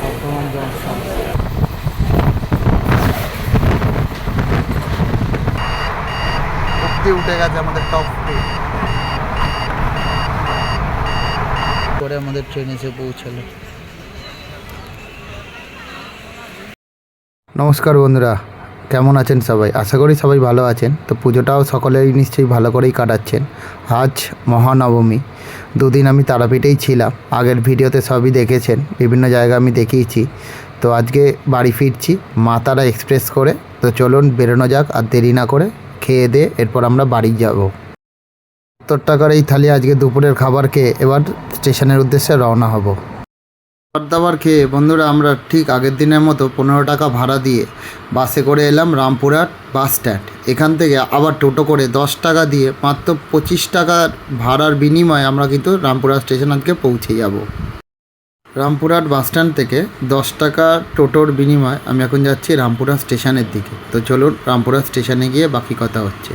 বর্তমান জংশন উঠতে উঠে গেছে আমাদের টপ স্পিড পরে আমাদের ট্রেন এসে পৌঁছালো নমস্কার বন্ধুরা কেমন আছেন সবাই? আশা করি সবাই ভালো আছেন। তো পুজোটাও সকলেই নিশ্চয়ই ভালো করেই কাটাচ্ছেন। আজ মহানবমী। দুদিন আমি তারাপীঠেই ছিলাম। আগের ভিডিওতে সবই দেখেছেন। বিভিন্ন জায়গা আমি দেখিয়েছি। তো আজকে বাড়ি ফিরছি মা তারা এক্সপ্রেস করে। তো চলুন বেরোনো যাক আর দেরি না করে খেয়ে দে, এরপর আমরা বাড়ি যাব। সত্তর টাকার এই থালি আজকে দুপুরের খাবার খেয়ে এবার স্টেশনের উদ্দেশ্যে রওনা হব। খাবার দাবার খেয়ে, বন্ধুরা, আমরা ঠিক আগের দিনের মতো পনেরো টাকা ভাড়া দিয়ে বাসে করে এলাম রামপুরহাট বাস স্ট্যান্ড। এখান থেকে আবার টোটো করে দশ টাকা দিয়ে মাত্র পঁচিশ টাকার ভাড়ার বিনিময়ে আমরা কিন্তু রামপুরহাট স্টেশন আজকে পৌঁছে যাব। রামপুরহাট বাস স্ট্যান্ড থেকে দশ টাকা টোটোর বিনিময়ে আমি এখন যাচ্ছি রামপুরহাট স্টেশনের দিকে। তো চলুন, রামপুরহাট স্টেশনে গিয়ে বাকি কথা হচ্ছে।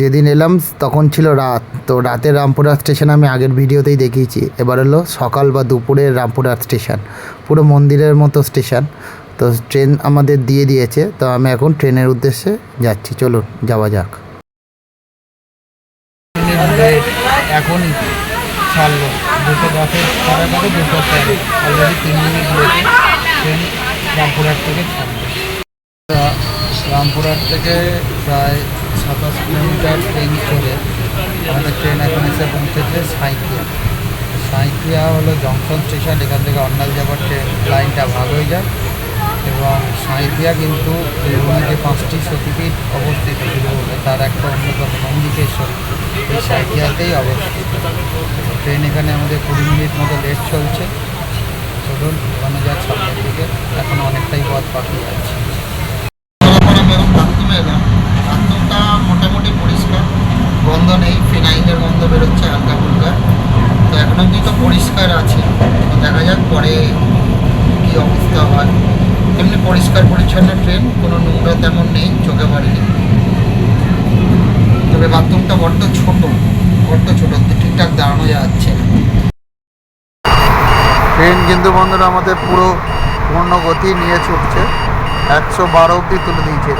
যেদিন এলাম, তখন ছিল রাত। তো রাতের রামপুরহাট স্টেশন আমি আগের ভিডিওতেই দেখিয়েছি। এবার হলো সকাল বা দুপুরের রামপুরহাট স্টেশন। পুরো মন্দিরের মতো স্টেশন। তো ট্রেন আমাদের দিয়ে দিয়েছে। তো আমি এখন ট্রেনের উদ্দেশ্যে যাচ্ছি। চলুন, যাওয়া যাক। এখন ছাড়লো। দুটো সাড়ে দুটো অলরেডি তিন মিনিট ট্রেন রামপুরহাট থেকে ছাড়লো। রামপুরহাট থেকে প্রায় সাতাশ কিলোমিটার ট্রেন চলে আমাদের ট্রেন এখন এসে পৌঁছেছে সাঁইকিয়া সাঁইকিয়া হলো জংশন স্টেশন এখান থেকে অন্যাল যাবার ট্রেন লাইনটা ভাগ হয়ে যায় এবং সাঁইকিয়া কিন্তু যে পাঁচটি সতীপীঠ অবস্থিত। তার একটা অন্যতম নন্দিকেশ্বর। এই সাঁইকিয়াতেই অবস্থিত। ট্রেন এখানে আমাদের কুড়ি মিনিট মতো লেট চলছে। চলুন ওখানে যাক সামনের দিকে, এখন অনেকটাই পথ বাকি আছে এখন আমি এখন বাথরুমে এলাম বাথরুমটা মোটামুটি পরিষ্কার গন্ধ নেই ফিনাইলের গন্ধ বেরোচ্ছে হালকা ফুলকা তো এখন অবধি তো পরিষ্কার আছে। তো দেখা যাক পরে কী অবস্থা হয়। এমনি পরিষ্কার পরিচ্ছন্ন ট্রেন, কোনো নোংরা তেমন নেই, চোখে পড়েনি তবে বাথরুমটা বড্ড ছোট বড্ড ছোট ঠিকঠাক দাঁড়ানো যাচ্ছে ট্রেন কিন্তু বন্ধুরা আমাদের পুরো পূর্ণ গতি নিয়ে ছুটছে। একশো বারো অব্দি তুলে দিয়েছে।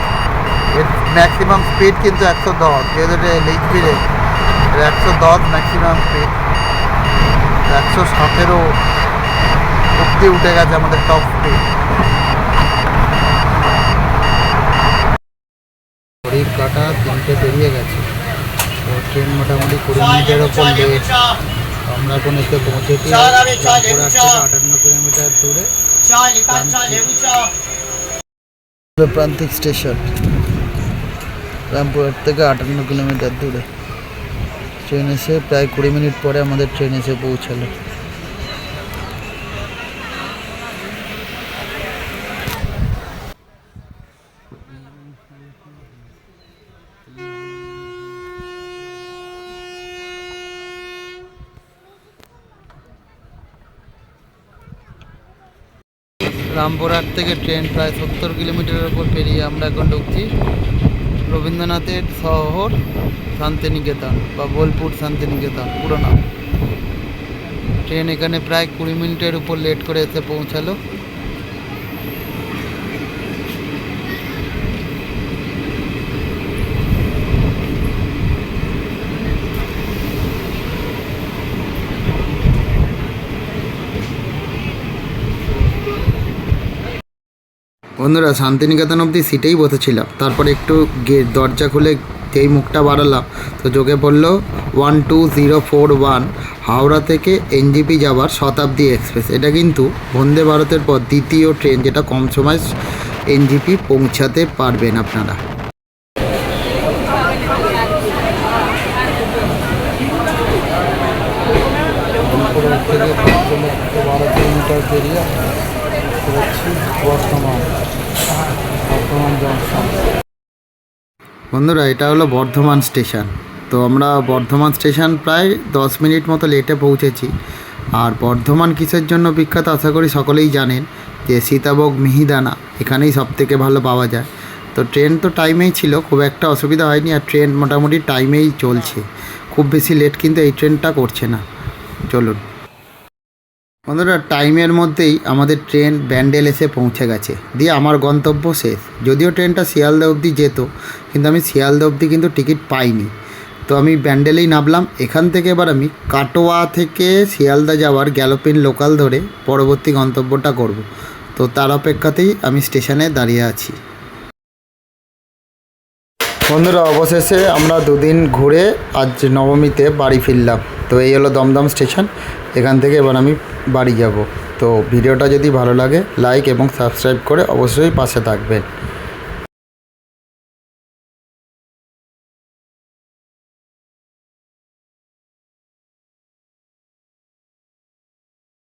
এর ম্যাক্সিমাম স্পিড কিন্তু একশো দশ। যেহেতু এইচপি রে একশো দশ ম্যাক্সিমাম স্পিড একশো সতেরো অব্দি উঠে গেছে আমাদের টপ স্পিড ঘড়ির কাটা তিনটে পেরিয়ে গেছে। ট্রেন মোটামুটি কুড়ি মিনিটের ওপর লেট আমরা এখন এসে পৌঁছেছি আটান্ন কিলোমিটার দূরে। প্রান্তিক স্টেশন রামপুরহাট থেকে আটান্ন কিলোমিটার দূরে। ট্রেন এসে প্রায় কুড়ি মিনিট পরে আমাদের ট্রেন এসে পৌঁছালো। রামপুরহাট থেকে ট্রেন প্রায় সত্তর কিলোমিটারের উপর পেরিয়ে আমরা এখন ঢুকছি। রবীন্দ্রনাথের শহর শান্তিনিকেতন বা বোলপুর শান্তিনিকেতন, পুরো নাম। ট্রেন এখানে প্রায় কুড়ি মিনিটের উপর লেট করে এসে পৌঁছালো। বন্ধুরা, শান্তিনিকেতন অবধি সিটেই বসেছিলাম। তারপরে একটু গেট, দরজা খুলে যেই মুখটা বাড়ালাম, তো চোখে পড়ল one two zero four one, Howrah থেকে এনজিপি যাওয়ার শতাব্দী এক্সপ্রেস। এটা কিন্তু বন্দে ভারতের পর দ্বিতীয় ট্রেন, যেটা কম সময় এনজিপি পৌঁছাতে পারবেন আপনারা। থেকে বারো কিলোমিটার পেরিয়ে বর্ধমান জংশন বন্ধুরা, এটা হলো বর্ধমান স্টেশন। তো আমরা বর্ধমান স্টেশন প্রায় দশ মিনিট মতো লেটে পৌঁছেছি। আর বর্ধমান কিসের জন্য বিখ্যাত আশা করি সকলেই জানেন যে সীতাভোগ মিহিদানা, এখানেই সব থেকে ভালো পাওয়া যায়। তো ট্রেন তো টাইমেই ছিল, খুব একটা অসুবিধা হয়নি। আর ট্রেন মোটামুটি টাইমেই চলছে। খুব বেশি লেট কিন্তু এই ট্রেনটা করছে না। চলুন। বন্ধুরা টাইমের মধ্যেই আমাদের ট্রেন ব্যান্ডেল এসে পৌঁছে গেছে। দিয়ে আমার গন্তব্য শেষ। যদিও ট্রেনটা শিয়ালদা অবধি যেত, কিন্তু আমি শিয়ালদা অবধি কিন্তু টিকিট পাইনি। তো আমি ব্যান্ডেলেই নামলাম। এখান থেকে এবার আমি কাটোয়া থেকে শিয়ালদা যাওয়ার গ্যালোপিন লোকাল ধরে পরবর্তী গন্তব্যটা করব। তো তার অপেক্ষাতেই আমি স্টেশনে দাঁড়িয়ে আছি। বন্ধুরা, অবশেষে আমরা দুদিন ঘুরে আজ নবমীতে বাড়ি ফিরলাম। তো এই হলো দমদম স্টেশন। এখান থেকে এবার আমি বাড়ি যাব। তো ভিডিওটা যদি ভালো লাগে লাইক এবং সাবস্ক্রাইব করে অবশ্যই পাশে থাকবেন।